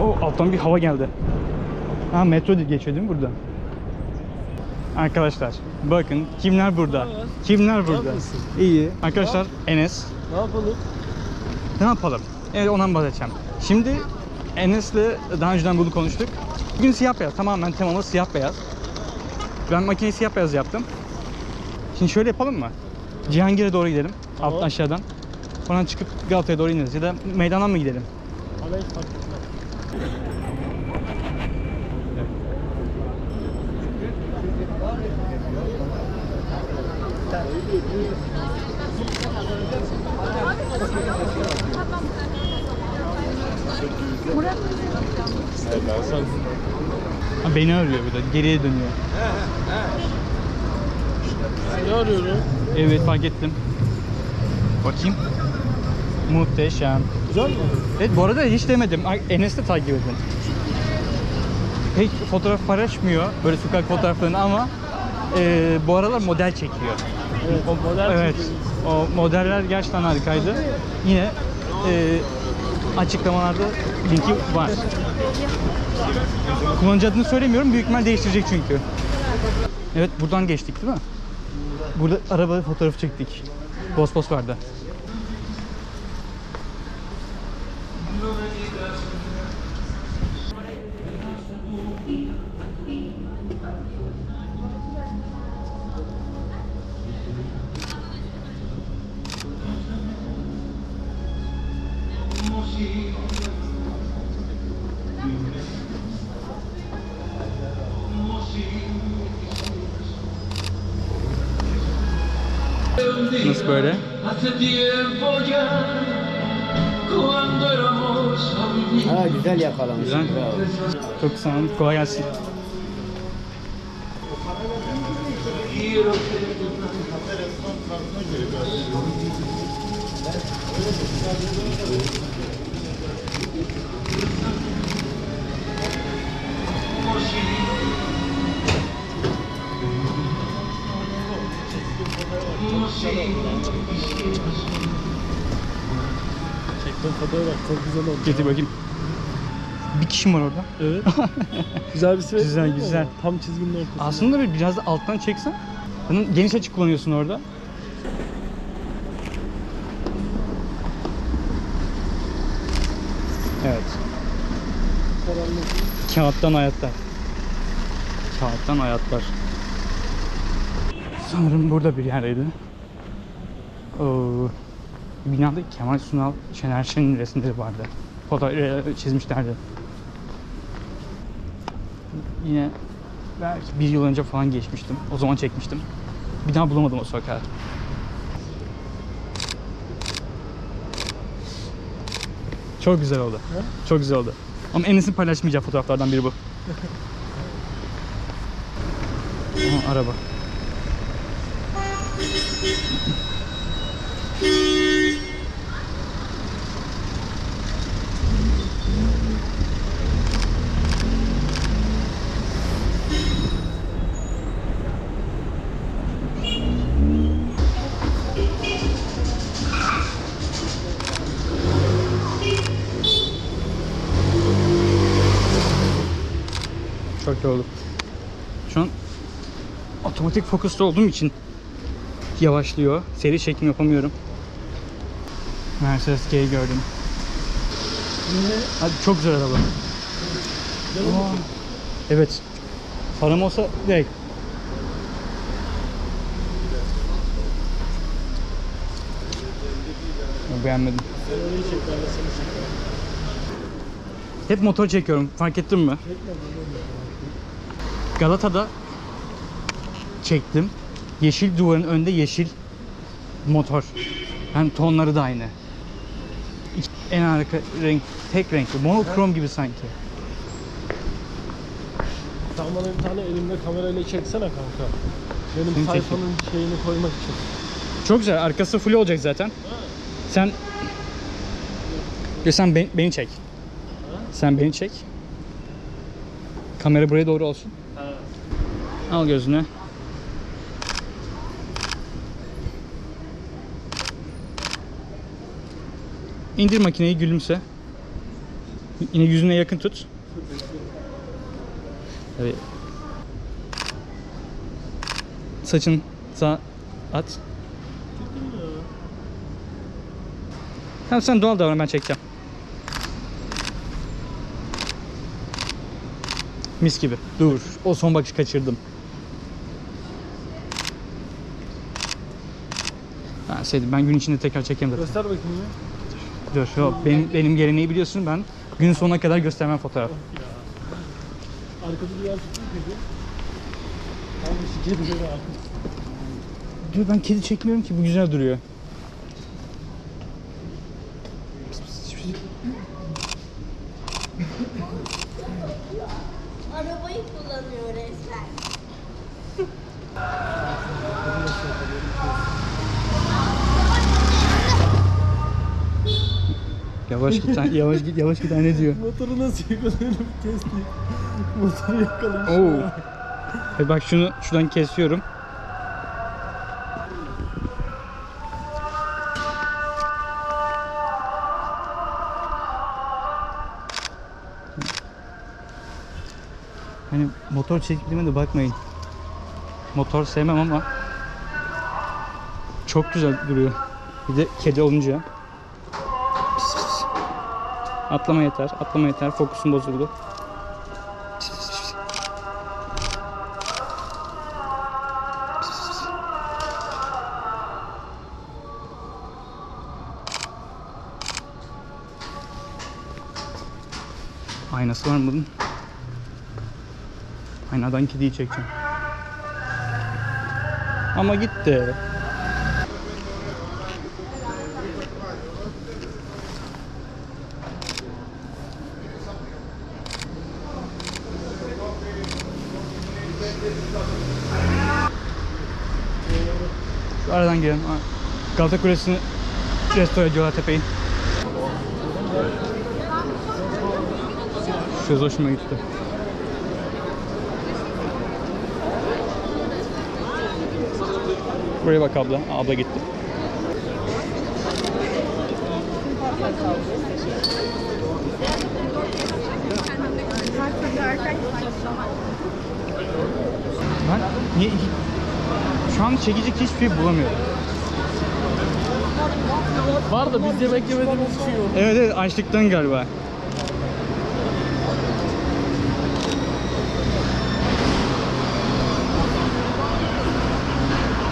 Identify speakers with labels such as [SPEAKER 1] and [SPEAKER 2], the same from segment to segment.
[SPEAKER 1] O alttan bir hava geldi. Ha metro geçiyor değil mi burada? Arkadaşlar bakın kimler burada? Kimler burada? İyi. Arkadaşlar Enes.
[SPEAKER 2] Ne yapalım?
[SPEAKER 1] Ne yapalım? Evet ondan bahsedeceğim. Şimdi Enes'le daha önceden bunu konuştuk. Bugün siyah beyaz. Tamamen temamız siyah beyaz. Ben makineyi siyah beyaz yaptım. Şimdi şöyle yapalım mı? Cihangir'e doğru gidelim.
[SPEAKER 2] Tamam.
[SPEAKER 1] Alttan aşağıdan. Oradan çıkıp Galata'ya doğru ineriz. Ya da meydandan mı gidelim?
[SPEAKER 2] Bana
[SPEAKER 1] beni arıyor bir de. Geriye dönüyor.
[SPEAKER 2] Ne arıyorum?
[SPEAKER 1] Evet fark ettim. Bakayım. Muhteşem.
[SPEAKER 2] Güzel mi?
[SPEAKER 1] Evet bu arada hiç demedim. Enes de takip edin. Pek fotoğraf paylaşmıyor böyle sokak fotoğraflarını ama e, bu aralar model çekiyor.
[SPEAKER 2] Evet, o model
[SPEAKER 1] Evet.
[SPEAKER 2] çekiyoruz.
[SPEAKER 1] O modeller gerçekten harikaydı. Yine e, açıklamalarda linki var. Kullanıcı adını söylemiyorum. Büyük ihtimal değiştirecek çünkü. Evet buradan geçtik değil mi? Burada araba fotoğrafı çektik. Boss vardı. Böyle?
[SPEAKER 3] Ha güzel yakalamış.
[SPEAKER 1] Güzel.
[SPEAKER 3] Bravo.
[SPEAKER 1] Çok sağ olun. Kolay gelsin.
[SPEAKER 4] Quiero que
[SPEAKER 2] Çektiğin fotoğrafa bak çok güzel oldu.
[SPEAKER 1] Getir bakayım. Bir kişi var orada?
[SPEAKER 2] Evet. güzel bir sivet.
[SPEAKER 1] Güzel,
[SPEAKER 2] değil mi?
[SPEAKER 1] güzel.
[SPEAKER 2] Tam çizginin ortasında.
[SPEAKER 1] Aslında bir biraz da alttan çeksen. Bunun geniş açı kullanıyorsun orada. Evet. Kağıttan hayatlar. Kağıttan hayatlar. Sanırım burada bir yerdeydi. Oo, binada Kemal Sunal, Şener Şen'in resimleri vardı. Foto e, çizmişlerdi. Yine belki bir yıl önce falan geçmiştim. O zaman çekmiştim. Bir daha bulamadım o sokağı. Çok güzel oldu. Çok güzel oldu. Ama Enes'in paylaşmayacağı fotoğraflardan biri bu. Aha, araba. İyi oldu. Şu an otomatik fokusta olduğum için yavaşlıyor. Seri çekim yapamıyorum. Mercedes G'yi gördüm. Hadi çok güzel araba. Evet. Param olsa direkt. Beğenmedim. Hep motor çekiyorum. Fark ettin mi? Galata'da çektim. Yeşil duvarın önünde yeşil motor. Yani tonları da aynı. En arka renk tek renkli. Monokrom gibi sanki.
[SPEAKER 2] Sen bana bir tane elimde kamerayla çeksene kanka. Benim
[SPEAKER 1] Seni
[SPEAKER 2] sayfanın şeyini koymak için.
[SPEAKER 1] Çok güzel. Arkası full olacak zaten. Sen Ya sen be- beni çek. Sen beni çek. Kamera buraya doğru olsun. Al gözüne. İndir makineyi gülümse. Yine yüzüne yakın tut. Tabii. Saçın sağ at. Tamam sen doğal davran ben çekeceğim. Mis gibi. Dur. O son bakışı kaçırdım. Sevdim. Ben gün içinde tekrar çekeyim zaten.
[SPEAKER 2] Göster bakayım ya.
[SPEAKER 1] Dur. Yok. Benim, benim geleneği biliyorsun ben gün sonuna kadar göstermem fotoğraf.
[SPEAKER 2] Arkada bir yer tutayım peki. Hangi şirket böyle abi?
[SPEAKER 1] Dur ben kedi çekmiyorum ki bu güzel duruyor. Yavaş git lan, yavaş git yavaş git ne diyor.
[SPEAKER 2] Motoru nasıl yakalıyorum kesti. Motoru yakalamış.
[SPEAKER 1] Oo. Hadi bak şunu şuradan kesiyorum. Hani motor çektiğime de bakmayın. Motor sevmem ama çok güzel duruyor. Bir de kedi olunca. Atlama yeter, atlama yeter. Fokusum bozuldu. Aynası var mı bunun? Aynadan kediyi çekeceğim. Ama gitti. Şu aradan girelim. Galata Kulesi'ni restore ediyorlar tepeyi. Söz hoşuma gitti. Buraya bak abla. Abla gitti. Ben niye şu an çekecek hiçbir şey bulamıyorum.
[SPEAKER 2] Var da biz yemek yemediğimiz için yok.
[SPEAKER 1] Evet evet açlıktan galiba.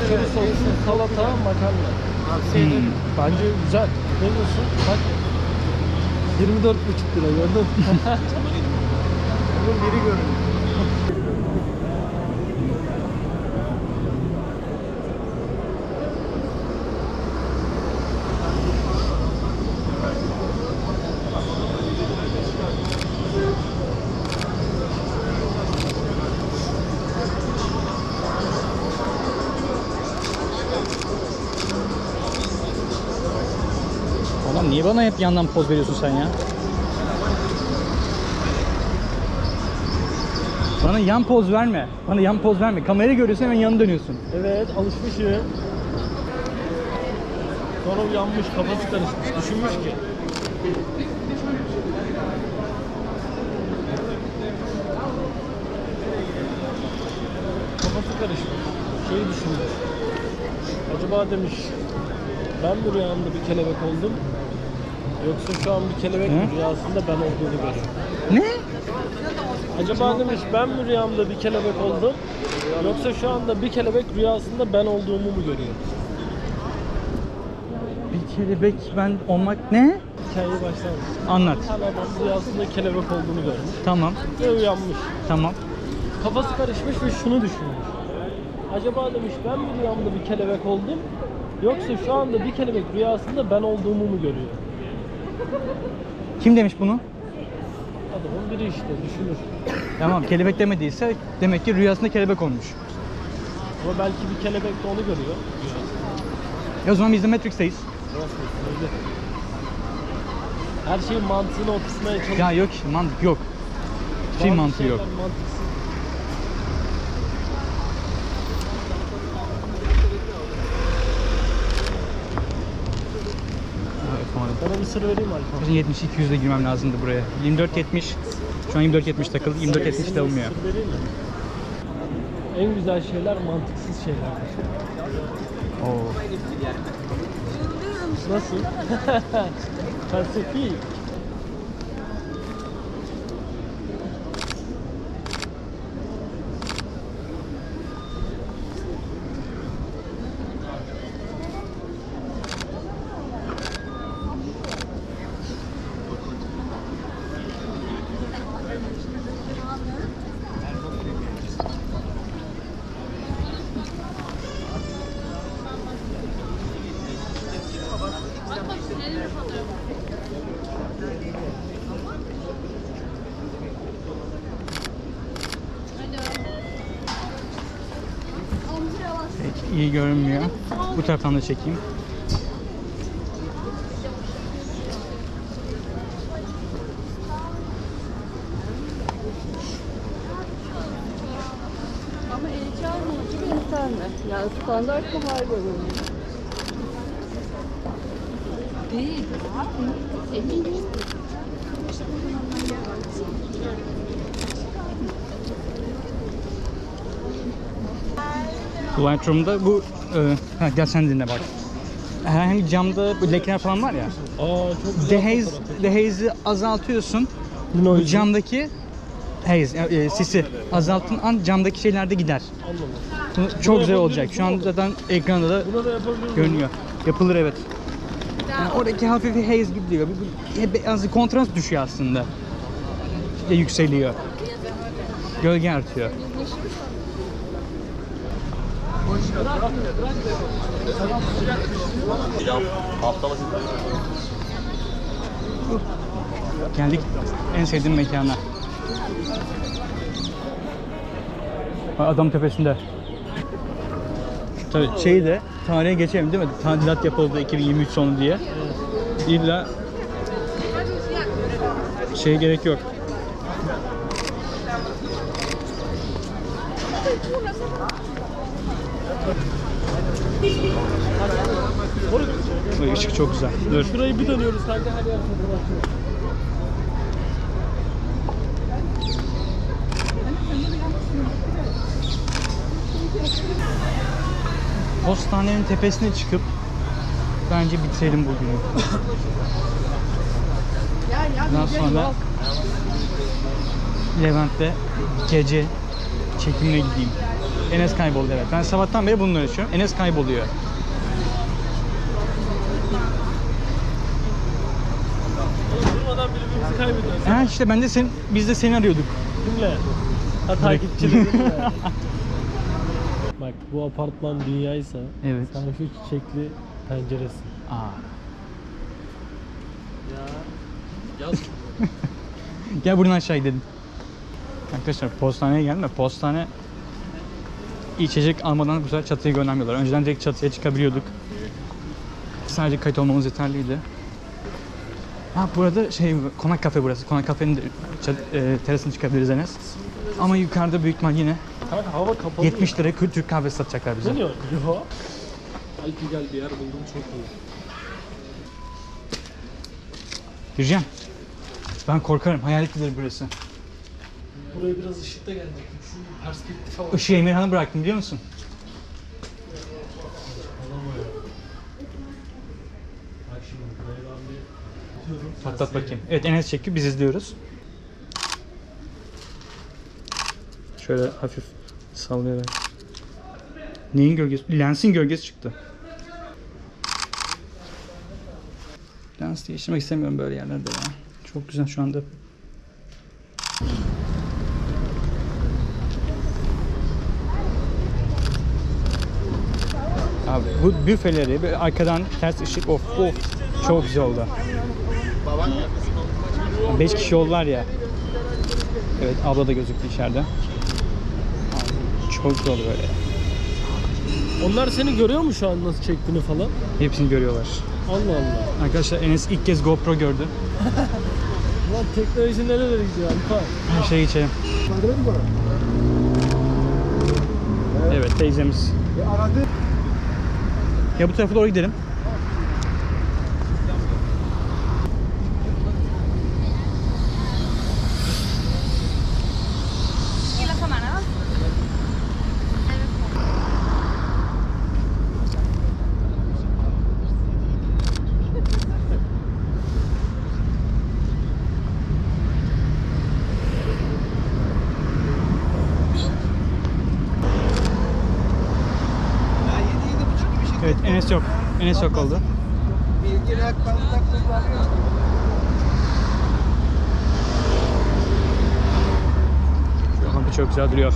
[SPEAKER 2] Köri salata, makarna.
[SPEAKER 1] Hmm.
[SPEAKER 2] Bence güzel. Ne diyorsun? Bak. 24,5 lira gördün? Bunun biri görünüyor.
[SPEAKER 1] Niye bana hep yandan poz veriyorsun sen ya? Bana yan poz verme. Bana yan poz verme. Kamerayı görüyorsun hemen yanı dönüyorsun.
[SPEAKER 2] Evet, alışmışım. Sonra uyanmış, kafası karışmış, düşünmüş ki. Kafası karışmış. Şeyi düşünmüş. Acaba demiş, ben mi rüyamda bir kelebek oldum? Yoksa şu an bir kelebek
[SPEAKER 1] Hı?
[SPEAKER 2] rüyasında ben olduğunu görüyorum.
[SPEAKER 1] Ne?
[SPEAKER 2] Acaba demiş ben mi rüyamda bir kelebek oldum? Yoksa şu anda bir kelebek rüyasında ben olduğumu mu görüyor?
[SPEAKER 1] Bir kelebek ben olmak ne?
[SPEAKER 2] Hikayeyi başlar mısın?
[SPEAKER 1] Anlat.
[SPEAKER 2] Bir tane adam rüyasında kelebek olduğunu görmüş
[SPEAKER 1] Tamam.
[SPEAKER 2] ve uyanmış.
[SPEAKER 1] Tamam.
[SPEAKER 2] Kafası karışmış ve şunu düşünmüş. Acaba demiş ben mi rüyamda bir kelebek oldum? Yoksa şu anda bir kelebek rüyasında ben olduğumu mu görüyor?
[SPEAKER 1] Kim demiş bunu?
[SPEAKER 2] Adamın biri işte düşünür.
[SPEAKER 1] Tamam kelebek demediyse demek ki rüyasında kelebek olmuş.
[SPEAKER 2] Ama belki bir kelebek de onu görüyor.
[SPEAKER 1] E o zaman biz de Matrix'teyiz.
[SPEAKER 2] Öyle. Her şeyin mantığını oturtmaya çalışıyor.
[SPEAKER 1] Ya yok mantık yok. Hiçbir şey
[SPEAKER 2] Bazı
[SPEAKER 1] mantığı yok.
[SPEAKER 2] şeyler mantıksız. Bir sır vereyim Alfa.
[SPEAKER 1] 70-200'de girmem lazımdı buraya. 24-70. Şu an 24-70 takıldı. 24-70 de
[SPEAKER 2] Sana
[SPEAKER 1] olmuyor.
[SPEAKER 2] En güzel şeyler mantıksız şeylerdir.
[SPEAKER 1] Oo.
[SPEAKER 2] Nasıl? Felsefi.
[SPEAKER 1] Peki, iyi görünmüyor. Bu taraftan da çekeyim.
[SPEAKER 5] Ama mı gibi internet. Yani standart harbi mi? Değil. Emin
[SPEAKER 1] Lightroom'da bu... E, ha, gel sen dinle bak. Herhangi camda bu lekeler falan var ya.
[SPEAKER 2] Aa çok güzel
[SPEAKER 1] Dehaze,
[SPEAKER 2] fotoğraf.
[SPEAKER 1] dehaze'i azaltıyorsun. Bu camdaki haze, e, e, sisi azalttığın an camdaki şeyler de gider. Bu çok güzel olacak. Şu an zaten ekranda da
[SPEAKER 2] Buna da
[SPEAKER 1] görünüyor. Yapılır evet. Yani oradaki hafif bir haze gidiyor. Bir, bir, biraz kontrast düşüyor aslında. İşte yükseliyor. Gölge artıyor. Geldik en sevdiğim mekana. Adam tepesinde. Tabii şeyi de tarihe geçelim değil mi? Tadilat yapıldı 2023 sonu diye. İlla şey gerek yok. Bu ışık çok güzel. Dur.
[SPEAKER 2] Şurayı bir dönüyoruz kanka her yer.
[SPEAKER 1] Postanenin tepesine çıkıp bence bitirelim bugünü. Daha sonra Levent'te gece çekimine gideyim. Enes kayboldu evet. Ben sabahtan beri bununla uğraşıyorum. Enes kayboluyor.
[SPEAKER 2] Durmadan birbirimizi kaybediyoruz.
[SPEAKER 1] Ha işte ben de sen, biz de seni arıyorduk.
[SPEAKER 2] Kimle? Ha takipçilerimle. Bak bu apartman dünyaysa
[SPEAKER 1] Evet.
[SPEAKER 2] sen şu çiçekli penceresin.
[SPEAKER 1] Aa.
[SPEAKER 2] Ya yaz
[SPEAKER 1] Gel buradan aşağı gidelim. Arkadaşlar postaneye geldim de postane içecek almadan bu sefer çatıya göndermiyorlar. Önceden direkt çatıya çıkabiliyorduk. Sadece kayıt olmamız yeterliydi. Ha burada şey konak kafe burası. Konak kafenin de e, terasına çıkabiliriz Enes. Ama yukarıda büyük ihtimal yine
[SPEAKER 2] Kanka hava kapalı.
[SPEAKER 1] 70 liraya Kült Türk kahvesi satacaklar bize.
[SPEAKER 2] Ne diyor? Yo. Alpi gel bir yer buldum çok iyi.
[SPEAKER 1] Gireceğim. Ben korkarım. Hayaletlidir burası.
[SPEAKER 2] Buraya biraz ışıkta geldik. Şu perspektife bak.
[SPEAKER 1] Işığı Emirhan'a bıraktım biliyor musun? Patlat bakayım. Evet Enes çekiyor. Biz izliyoruz. Şöyle hafif sallayarak. Neyin gölgesi? Lensin gölgesi çıktı. Lens değiştirmek istemiyorum böyle yerlerde ya. Çok güzel şu anda. Abi bu büfeleri böyle arkadan ters ışık of of çok güzel oldu. 5 kişi oldular ya. Evet abla da gözüktü içeride. Abi, Çok güzel oldu böyle.
[SPEAKER 2] Onlar seni görüyor mu şu an nasıl çektiğini falan?
[SPEAKER 1] Hepsini görüyorlar.
[SPEAKER 2] Allah Allah.
[SPEAKER 1] Arkadaşlar Enes ilk kez GoPro gördü.
[SPEAKER 2] Lan teknoloji nerelere gidiyor Alpa?
[SPEAKER 1] Her şeye geçelim. Evet teyzemiz. Ya bu tarafa doğru gidelim. Enes yok oldu.
[SPEAKER 6] Bilgi rehberinde kullanıyor.
[SPEAKER 1] Şu an çok güzel duruyor.